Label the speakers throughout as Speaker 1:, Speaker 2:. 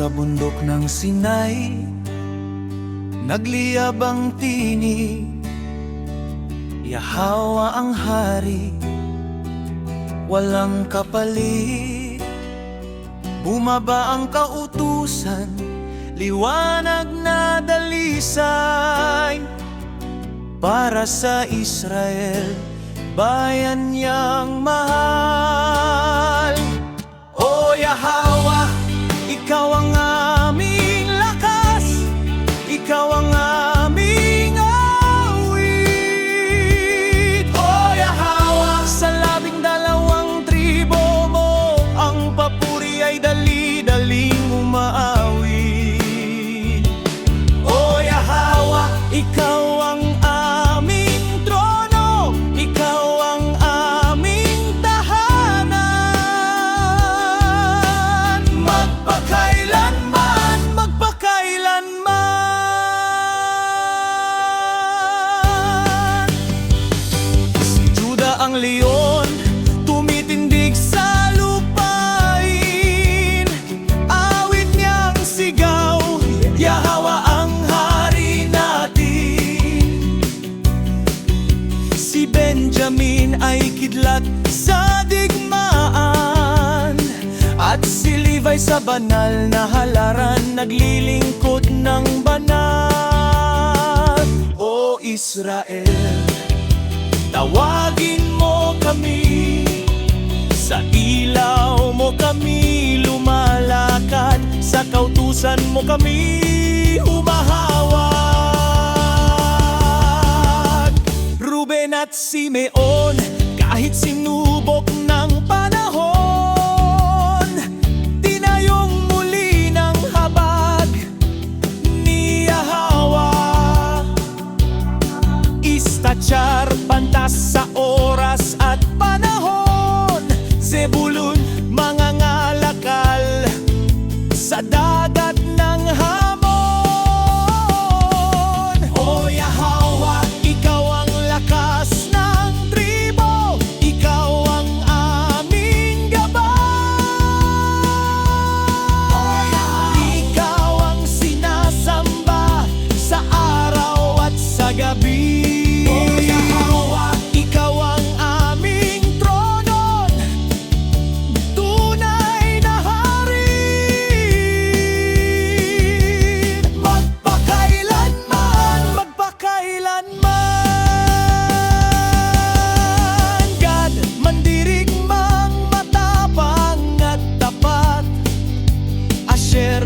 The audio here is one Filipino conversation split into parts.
Speaker 1: sa bundok ng Sinai. Nagliyab ang tinig Yahawa ang hari. Walang kapalit. Bumaba ang kautusan Liwanag na dalisay. Para sa Israel Bayan niyang mahal. O Yahawa, ikaw ang ikaw ang aming trono, ikaw ang aming tahanan. Magpakailanman, magpakailanman. Si Juda ang leon, ay kidlat sa digmaan. At si Levi sa banal na halaran Naglilingkod ng banal. O Israel, tawagin mo kami. Sa ilaw mo kami lumalakad Sa kautusan mo kami humahawak Ruben at Simeon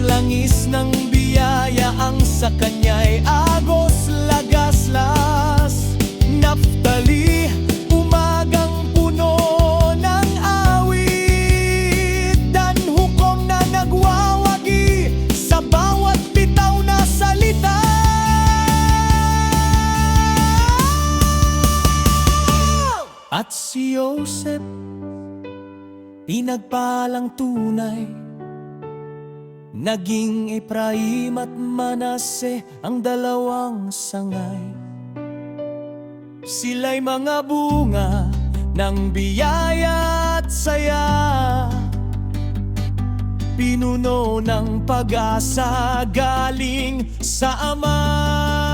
Speaker 1: langis ng biyaya ang sa kanya'y agos lagaslas. Naftali, umagang puno ng awit. Dan hukom na nagwawagi sa bawat bitaw na salita. At si Joseph, pinagpalang tunay Naging Ephraim at Manase ang dalawang sangay. Sila'y mga bunga ng biyaya at saya. Pinuno ng pag-asa galing sa Ama